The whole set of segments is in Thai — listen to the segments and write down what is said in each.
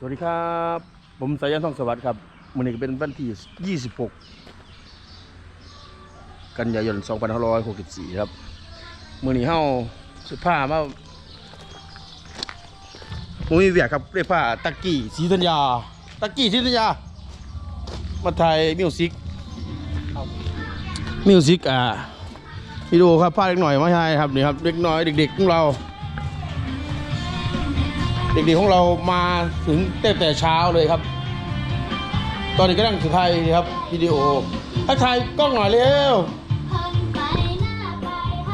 สวัสดีครับ ผมสายันทองสวัสดิ์ครับมื้อนี้ก็เป็นวันที่ 26 กันยายน 2564 ครับมื้อนี้เฮาสิพามาบ่มีเวียครับได้าตักกี้ศรีธัญญาตักกี้ศรีธัญญามาถ่ายมิวสิกมิวสิกอ่าวิดีโอครับพาเล็กหน่อยมาให้ครับนี่ครับเด็กน้อยเด็กๆของเรา ด็กๆของเรามาถึงตั้งแต่เช้าเลยครับ ตอนนี้ก็นั่งสุดท้ายครับวิดีโอทักทายกล้องหน่อยเร็ว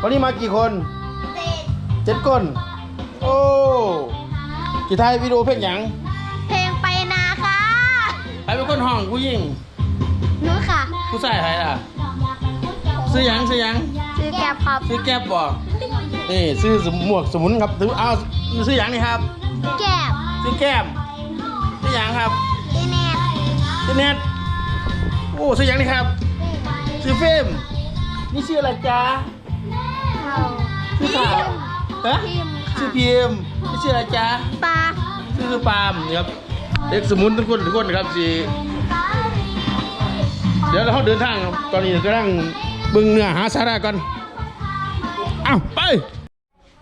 วันนี้มากี่คนเจ็ดคน โอ้กี่ทายวิดีโอเพลงหยังเพลงไปนาค่ะใครเป็นคนห้องผู้หญิงนู้นค่ะ ผู้ชายใครล่ะซื้อหยังซื้อหยังซื้อแก๊บครับซื้อแก๊บบ่นี่ซื้อสมหมวกสมุนครับซื้อเอาซื้อหยังนี่ครับ แก๊บซื้อแก้มซื้อหยังครับอีเน็ตซื้อเน็ตโอ้ซื้อหยังนี่ครับชื่อเฟรมนี่ชื่ออะไรจ๊ะเขาชื่อสาวฮะพิมพ์ชื่อค่ะพิมพ์นี่ชื่ออะไรจ๊ะปลาชื่อปาล์มนี่ครับเด็กสมุนทุกคนทุกคนนะครับสิเดี๋ยวเราเดินทางครับตอนนี้กำลังเบึงเนื้อหาสาระกันอ้าวไป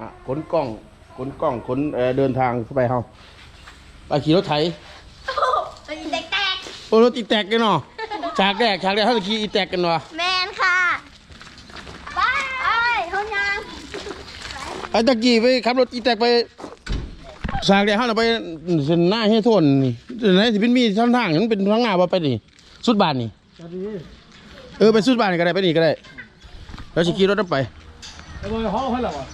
อะขนกล้อง ขนกล้องขนเอ่อเดินทางเข้าไปเฮาไปขี่รถไถตัวนี้แตกโอ้รถอีแตกกันเนาะฉากแรกฉากแรกเขาจะขี่อีแตกกันวะๆแมนค่ะไปไปห้องยางไอ้ตะกี้ไปขับรถอีแตกไปฉากแรกเขาเราไปเส้นหน้าให้ทนนี่เส้นไหนที่เป็นมีทางทางนั้นเป็นทางหน้าว่าไปนี่สุดบ้านนี่เออไปสุดบ้านก็ได้ไปนี่ก็ได้แล้วสิขี่รถนั้นไปไอ้บอยห้องให้เราอะ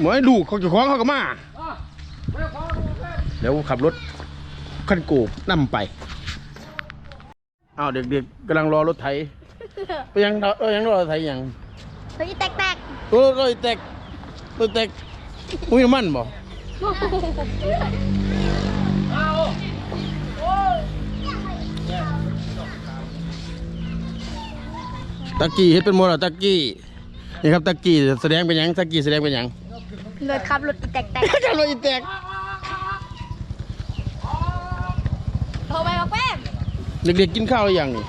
หมอให้ลูกเขาจะคล้องเขาก็มา เดี๋ยวขับรถคันโกบนำไปอ้าวเด็กๆกำลังรอรถไถไปยังเออยังรอรถไถยังตัวนี้แตกรถรถแตกรถแตกอุ้ยน้ำมันบ่ตะกี้เฮ็ดเป็นโมดตะกี้นี่ครับตะกี้แสดงเป็นหยังตะกี้แสดงเป็นหยังๆ รถขับรถอีแตกกันรถอีแตกๆโทรไปบอกแป้งเด็กๆกินข้าวหรือยังนี่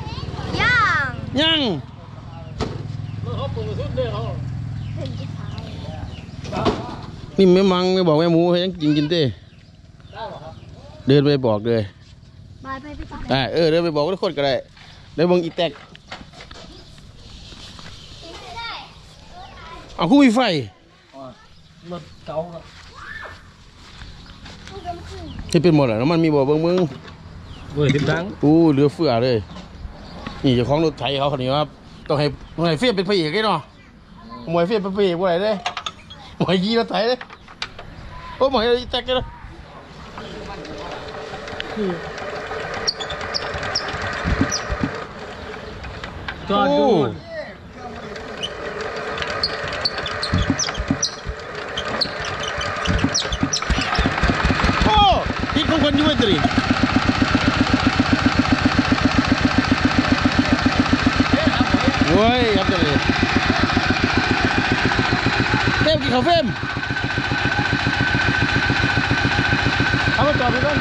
ย่างยังนี่แม่มังไม่บอกแม่หมูให้ยังกินกินเต้เดินไปบอกเลยไปไปไปไปได้เออเดินไปบอกทุกคนก็ได้เดี๋ยวเบังอีแตกเอาคู่มีไฟ รถเก่าครับที่เป็นหมดแล้วน้ำมันมีบ่เบิ่งมึงเว้ยทิมทั้งอู้เหลือเฟือเลย นี่เจ้าของรถไถเขาคนนี้ครับต้องให้ต้องให้เฟียบเป็นพระเอกไอ้เนาะหมวยเฟียบเป็นพระเอกบ่ได้เด้หมวยยีรถไถเด้โอ้หมวยอีแตกเลยจอดดู โอ้ที่ของคนยูเวนตุรีเว้ยครับเลยเต็มกี่เขาเฟมเอามาจอดไปก่อน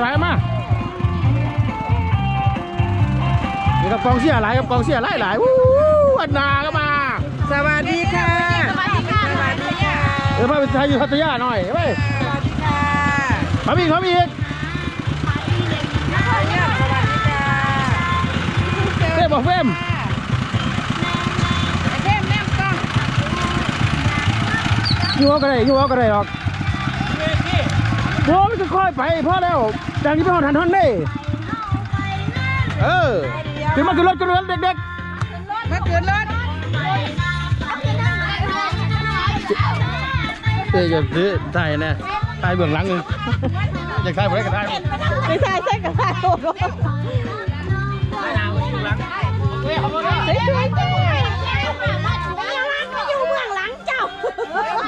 ไหลมานี่กับกองเสียไหลกับกองเสียไหลไหลอู้อันนาก็มา สวัสดีค่ะ สวัสดีค่ะสวัสดีค่ะเดี๋ยวพาไปทายอยู่พัทยาหน่อยไปสวัสดีค่ะมาอีกมาอีกเฟ่บอกเฟมยูเอาก็ได้ยูเอาก็ได้หรอก โอ้มันจะค่อยไปพ่อแล้วจากนี้ไปหอนหันหอนเน่เออขึ้นมาขึ้นรถขึ้นรถเด็กๆมาเกินรถเอ้ยจะซื้อถ่ายนะถ่ายเบื้องหลังเลยอยากถ่ายบ่ได้ก็ถ่ายไม่ใช่ใช่กับใช่โอ้โหเฮ้ยช่วยด้วย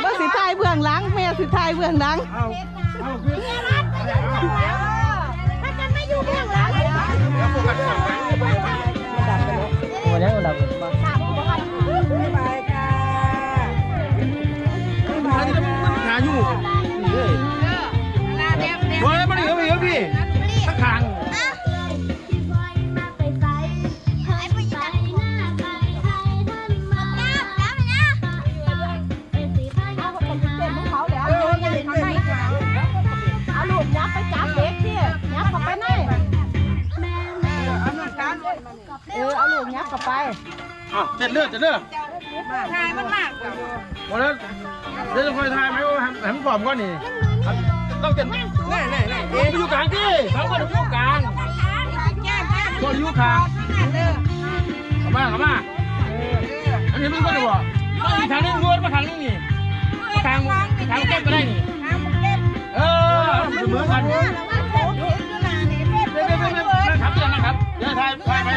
มาสิทายเบื้องหลังแม่สิทายเบื้องหลัง วันนี้เราดับบ๊า เอาลูกยับเข้าไปอะเจ็ดเลือดเจ็ดเลือดทายมันมากกว่าวันนั้นเดี๋ยวจะคอยทายไหมว่าแฮมแฮมฟอร์มก่อนนี่ต้องเจ็ดแน่แน่แน่เอ๊ะอยู่กลางที่เขาก็อยู่กลางแก้มแก้มก็อยู่กลางเด้อเข้ามาเข้ามาอันนี้มันก็ดูว่าต้องอีกทางนึงรวดมาทางนึงนี่มาทางทางเก็บก็ได้นี่ทางมันเก็บเออเสมอกันระวังโขงเห็นอยู่หน้านี่เก็บเดี๋ยวเดี๋ยวเดี๋ยวนะครับเดี๋ยวนะครับเดี๋ยวทายทายไป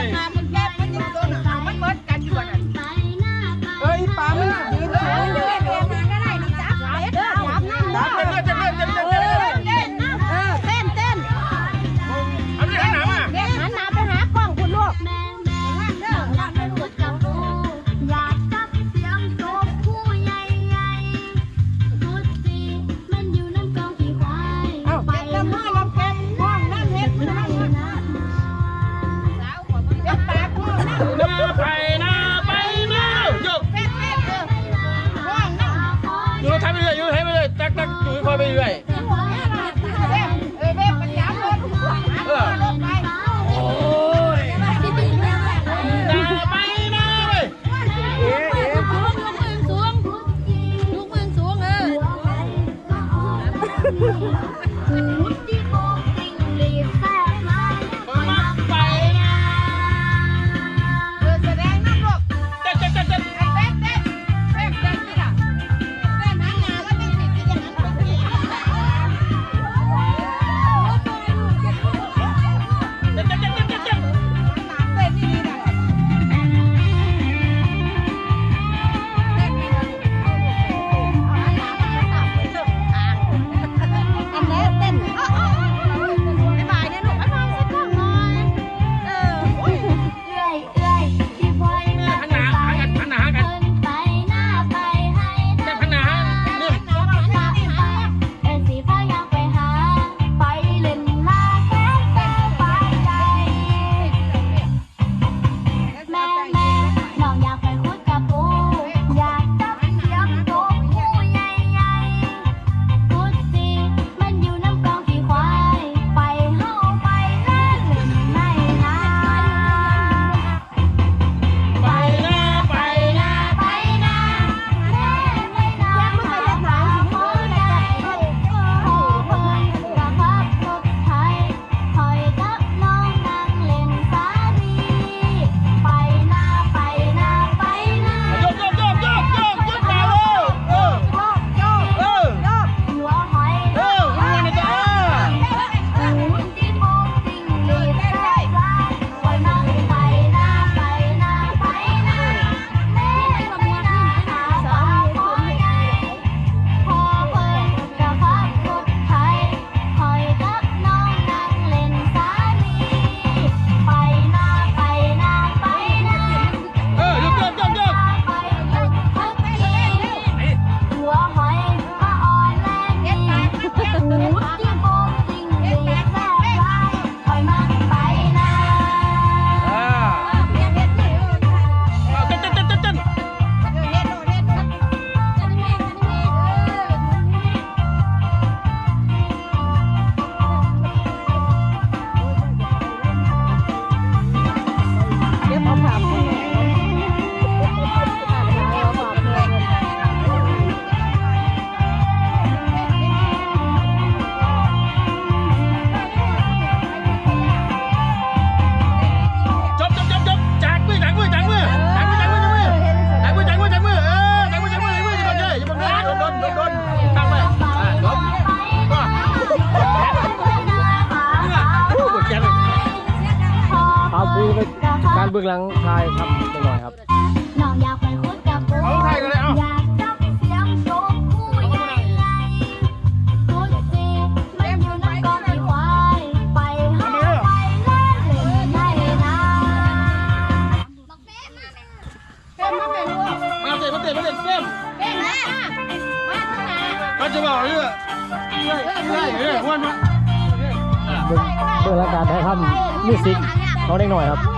บื้องหลังทายครับเล็กน้อยครับ น้องอยากไปคุดกับปูเอาไทยกันเลยเอา อยากจับเสียงโชกคู่ใหญ่ใหญ่คุดสิมันอยู่ในกองที่ควายไปหาไปเล่นเล่นในนาบอกแม่มาแม่เป็นมาเป็นมาเตะมาเตะมาเตะเต็มเป็นม่มาทางไหนเขาจะบอกเรื่องเรื่อยเรื่อยเรื่อยวันมา เบื้องเบื้องหลังการถ่ายทำมิวสิกของเล็กน้อยครับ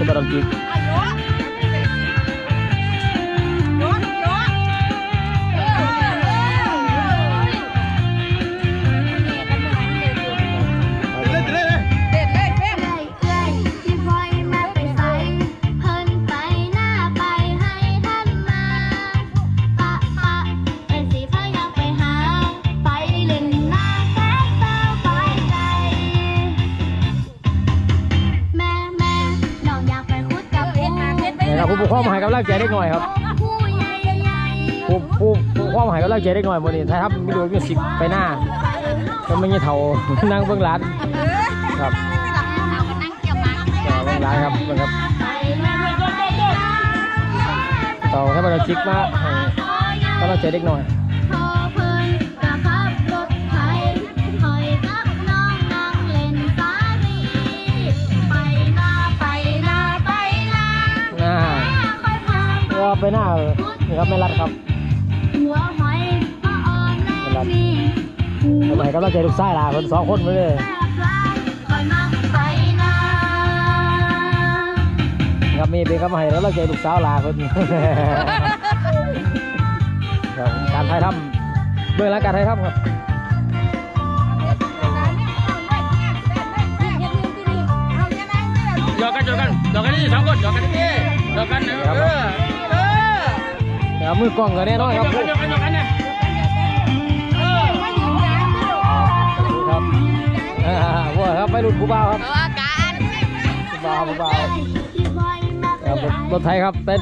นี่คื น้อยครับผู้ผู้ผู้ความหายก็เล่าใจได้หน่อยวันนี้ถ้ายทำวิดีโอมิวสิกไปหน้าก็ไม่ใช่เท่านั่งเบื้องหลังครับเบื้องหลังครับเบื้องครับไปแม่แม่ต่อให้ประดมจิกมาให้กำลังใจเด็กน้อย ก็ไปหน้านี่ครับไม่รัดครับหัวหอยมาออมแรงนี่ทำไมกำลังใจลูกชายล่ะคนสองคนมาเลยแซ่บร้ายคอยนั่งครับมีเป็นกำลังใจกำลังใจลูกสาวล่ะคนครับการถ่ายทำเบื้องหลังการถ่ายทำครับหยอกกันหยอกกันหยอกกันนี่สองคนหยอกกันนี่หยอกกันเออ เดี๋ยวมือกล้องก็แน่นอนครับกันกันกันเนี่ยเออครับอ่าว่าครับไปรุ่นผู้บ่าวครับเอออาการผู้บ่าวผู้บ่าวครับรถไทยครับเป็น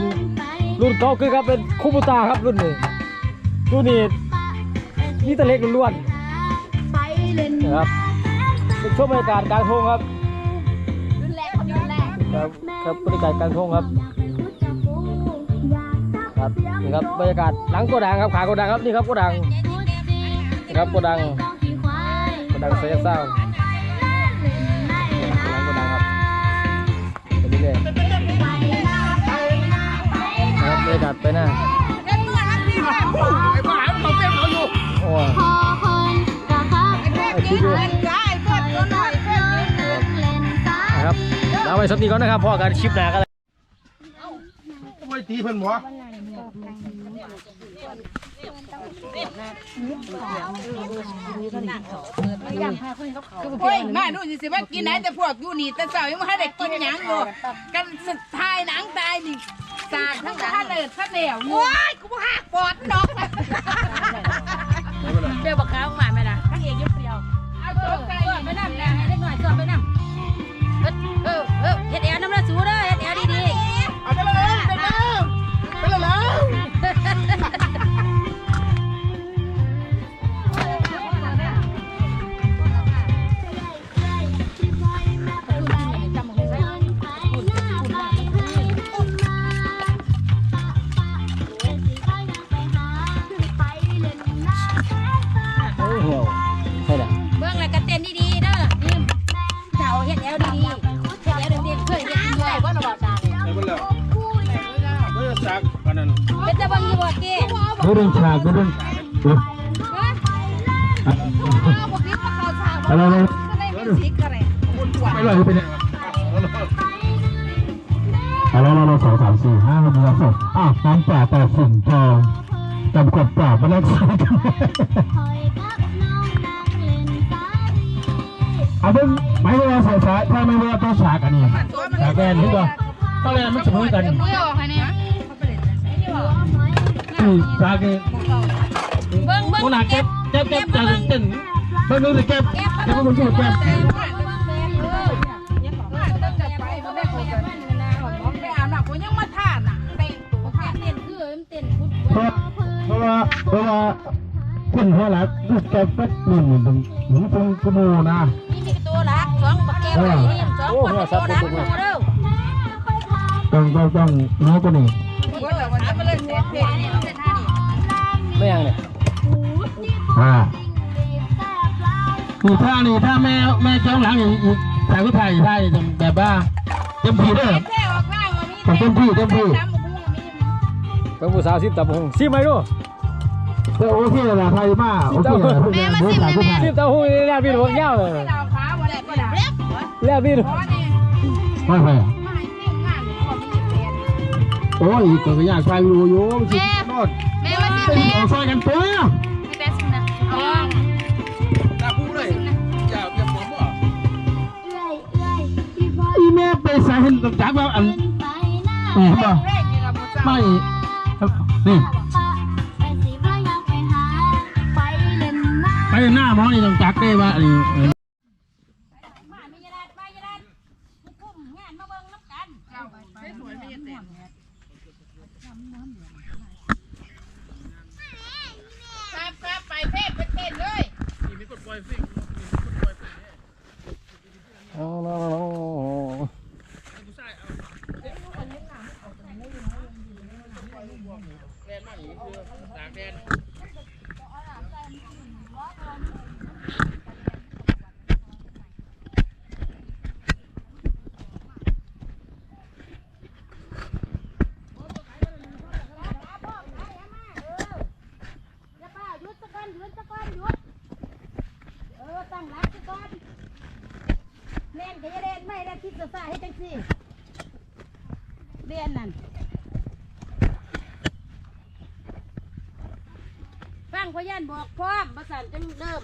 รุ่นเก่าคือครับเป็นคูบูตาครับรุ่นนี้รุ่นนี้นี่ตะเล็กล้วนล่นๆนะครับเป็นช่วงบรรยากาศกางทงครับรุนแรงครับครับบรรยากาศกางทงครับ คุดกับปูอยากจับครับนี่ครับบรรยากาศหลังโกดังครับขาโกดังครับนี่ครับโกดังนี่ครับโกดังโกดังเซฟเศร้าหลังโกดังครับไปเรื่อยๆนะครับบรรยากาศไปหน้าไอ้บ้าเขาเต็มเขาอยู่โอ้ยพอคนกะครับไอ้คิดดูเล่นสานะครับเอาไว้สักทีก่อนนะครับพ่อการคลิปหน้ากันไม่ตีเพิ่นหมอ โอ้ยมาดูสิสิว่ากินไหนแต่พวกอยู่นี่แต่เจ้ายังไม่ให้ได้กินหยังอยู่กันสุดท้ายหนังตายนี่สากทั้งท่าเลิศท่าเหลวโอ้ยกูหักปอดดอกเดี๋ยวบอกเขาหมายไหมล่ะทั้งเอกยกเดียวเอาตัวไก่ไปนั่นะให้เล็กหน่อยสอบไปนั่เออเออเฮ็ดแอลน้ำละสูเด้อ ดูเรื่องฉากดูเรื่องดูอะไรอะไรไปเลยไปเลยอะไรเราสองสามสี่ห้าหกเจ็ดแปดอ้าวน้ำป่าแปดสิ่งทองจำกดปราบมาแล้วเอาเป็นไม่เวลาเสียสายถ้าไม่เวลาต้องฉากอันนี้ฉากแกนนี่ก็ต้องเรียนมันเสมอกันมื อออกให้เนี่ยคือฉากนี้เบิ่งเบิ่งคนหนักเก็บเก็บเก็บจากเต้นเพิ่งนึกถึงเก็บเก็บมันก็เก็บไปอาบน้ำกูยังมาทานอะเต็งตัวเต้นคือเต้นพุดเพราะเพราะว่าเพราะว่าคนหัวหลักลูกแกเป็ดหนึ่งหนึ่งหนึ่งตรงกระโมนะนี่มีตัวรักสองบักแก้วนี่นี่สองคนโตดังหมูเด้อต้องต้องต้องน้อยกว่านี้ ไม่ยังเนี่ยอ่าคือถ้านี่ถ้าแม่แม่จ้องหลังอย่างอีกสายผู้ไทยไทยแบบว่าเต็มที่เด้อแค่ออกล่างวันนี้ต้องเต็มที่เต็มที่น้ำมันมีเพิ่งผู้สาวซิมตับหงซิมไหมดูเออโอเคละไทยมากโอเคละทุกอย่างเด้อสายผู้ไทยซิมตับหงนี่แลบบินหัวเงี้ยวเลยเราขาวันไหนก็ได้แลบบินเพราะนี่ไม่แพ้ไม่ โอ้ยก็อยากไปอยู่อยู่สิโนดแม่มาสิเป็นแม่ของซอยกันตัวไม่แป๊บสินะเอาตาพูดเลยอย่าอย่าผมบ่เอื้อยเอื้อยพี่พลอยอีแม่ไปใส่เห็นกับจักว่าอันไปหน้าเห็นป่ะแรกนี่เราบ่ทราบไม่นี่ปะไปสิพายังไปหาไปเล่นน้ำไปหน้าหมอนี่ต้องจักได้ว่าอันนี้ มาไม่ยาดไปยาดคุ้มงานมาเบิ่งน้ำกัน สวยไม่เห็นแต่ครับครับไปเพศเป็นเต้นเลย แดนมาหนีคือตากแดน อย่าป้าหยุดสักก่อนหยุดสักก่อนหยุดเออตั้งหลักสักก่อนเล่นก็จะเล่นไม่ได้คิดจะสาให้จังสิเรียนนั่นฟังพยานบอกพร้อมประสานจังเริ่ม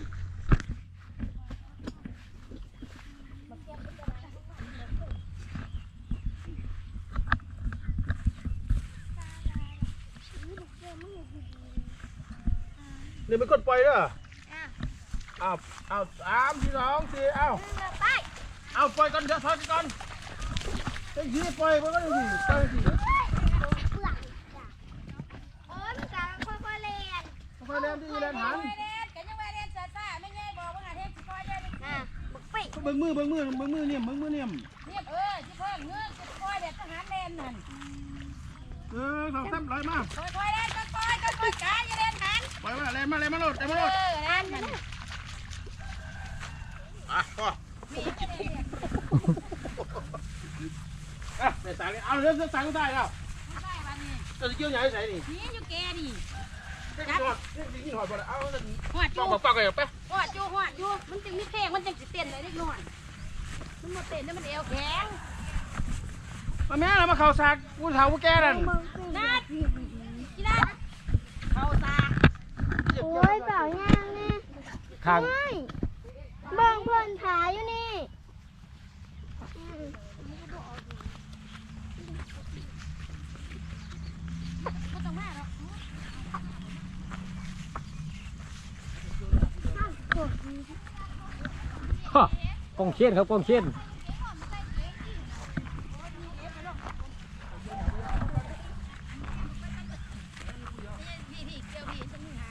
นี่เป็นคนปล่อยเด้ออ้าวอ้าวสามสี่สองสี่อ้าวเอาปล่อยก่อนเดี๋ยวถอยก่อน ไอ้ยี่ปล่อยไปก็ได้สิปล่อยสิโอ้ยมันกำลังค่อยๆเล่นค่อยๆเล่นที่เล่นหันเล่นกันยังไม่เล่นซาซาไม่ง่ายบอกว่าเทศสิคอยเล่นอะบักปิดเบิ่งมือเบิ่งมือเบิ่งมือเนี่ยเบิ่งมือเนี่ยเนี่ยเออสิเพิ่มเงินสิคอยเด็ดทหารเล่นนั่นเออสองสามร้อยมาคอยคอยเล่นคอยคอยคอยคอยกายอย่าเล่นหันปล่อยมาเล่นมาเล่นมาโหลดเล่นมาโหลดเออนั่นนั่นอะพ่อ อะไปตากเลยเอาเรื่องตากก็ได้แล้วได้วันนี้จะเกี่ยวใหญ่ใส่นี่นี่อยู่แกนี่นี่หอดนี่หอดบ่ได้เอาแล้วหอดอปอกยู่ปากปากเลยไปหอดอยู่หอดอยู่มันจึงมีเพลงมันจึงสิเต้นเลยเล็กน้อยมันมาเต้นแล้วมันเอวแข็งมาแม่เรามาเข่าสากกูเฒ่ากูแก่นั่นนัดกีฬาเข้าตาโอ้ยเปล่าย่างแน่ข้างไม่เบิ่งเพิ่นถ่ายอยู่นี่ ไม่ต้องมาหรอก ฮะ กองเชียนครับกองเชียน พี่พี่เกี่ยวพี่ฉันมีหา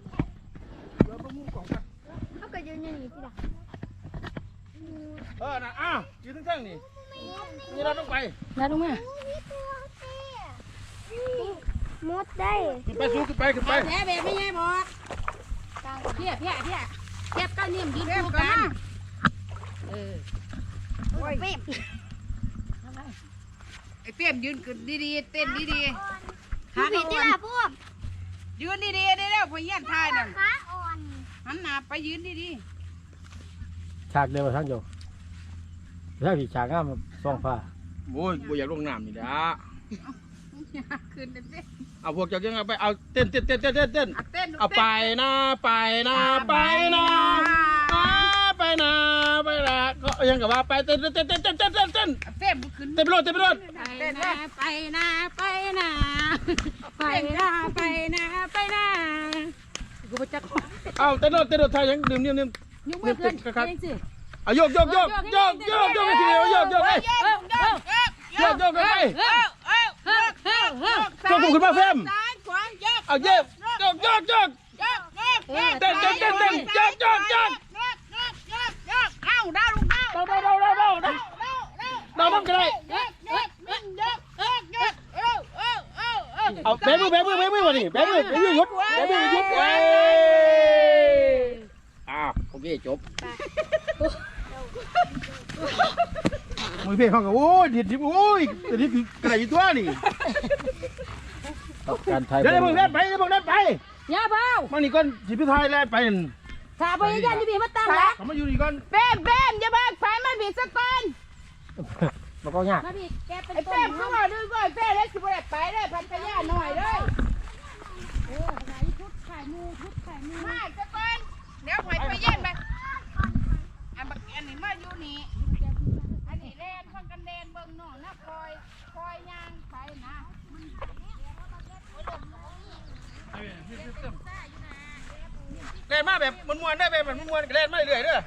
ยืนอยู่นี่ที่ละเออนะอ้าวยืนทั้งๆนี่นี่เราต้องไปได้ลงมามดได้ขึ้นไปสู้ขึ้นไปขึ้นไปแถวแบบไม่ง่ายบอกเพี้ยเพี้ยเพี้ยเทียบก้าวนิ่มยืนคู่กันเออโอ้ยเป๊บไอ้เปี้ยมยืนขึ้นดีๆเต้นดีๆขาผิดที่ละพวกยืนดีๆได้แล้วพอเยี่ยนทายนั่นขาอ่อน หันหน้าไปยืนดีฉากเดียวกับทางโยๆถ้าผีฉากงามสองฟ้าโอ้ยบ่อยากลงน้ำนี่ละขึ้นเต้นเอาพวกเจ้ายังเอาไปเอาเต้นเต้นเต้นเต้นเต้นเต้นเต้นเอาไปนะไปนะไปนะนะไปนะไปนะก็ยังกับว่าไปเต้นเต้นเต้นเต้นเต้นเต้นเต้นเต้นเต้นขึ้นเต้นไปรถเต้นไปรถเต้นไปนะไปนะไปนะไปนะไปนะ กูบ่จักเอาเต้นรถเต้นรถไทยยังเดื่มเนี่ยเนี่ยยุ่งมาเพื่อนนี่สิเอาโยกโยกโยกโยกโยกโยกไปทีเดียวโยกโยกไปโยกโยกไปโยกกูขึ้นมาเฟมเอาเย็บโยกโยกโยกเต้นเต้นเต้นเต้นโยกโยกโยกเอาดาวดาวดาวดาวดาวดาวดาวมันก็ได้เอาเบ๊มือเบ๊มือเบ๊มือมาดิเบ๊มือเบ๊มือยก แบมือยุดเอ้อ้าวโอเคจบมือเพลงเขาก็โอ้ยดิดดิโอ้ยแต่นี่คือกระไรตัวนี่กับการไทยเดี๋ยวเดี๋ยวมึงเล่นไปเดี๋ยวมึงเล่นไปอย่าเบามานี่ก่อนสิพี่ไทยเล่นไปนั่นถ้าบ่ยันนี่พี่มาตั้งหลักเขามาอยู่นี่ก่อนเป้มเป้มอย่าบ้าไฟมันบีบสักก้อนมันก็ยากมาพี่แกเป็นไอ้ต้เป้นมเขาบอกด้วยว่าเป้เลยสิบแปดไปเลยพันพยาหน่อยเลย วนกันเล่นไม่เรื่อยเด้อ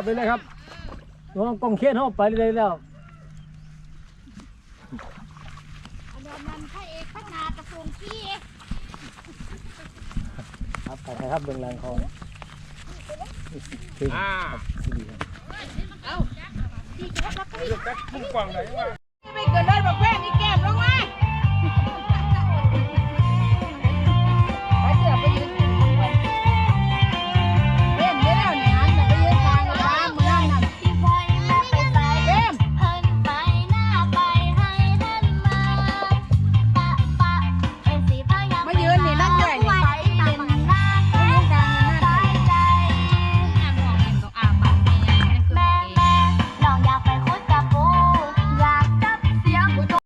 ครับเลยครับน้องกองเขียนเข้าไปเลยแล้วอันนั้นมันพระเอกพระนาตะฟงกี้ครับไปครับเบื้องหลังของอ่าซีดีครับลูกจักมุ่งกว่างไหนวะ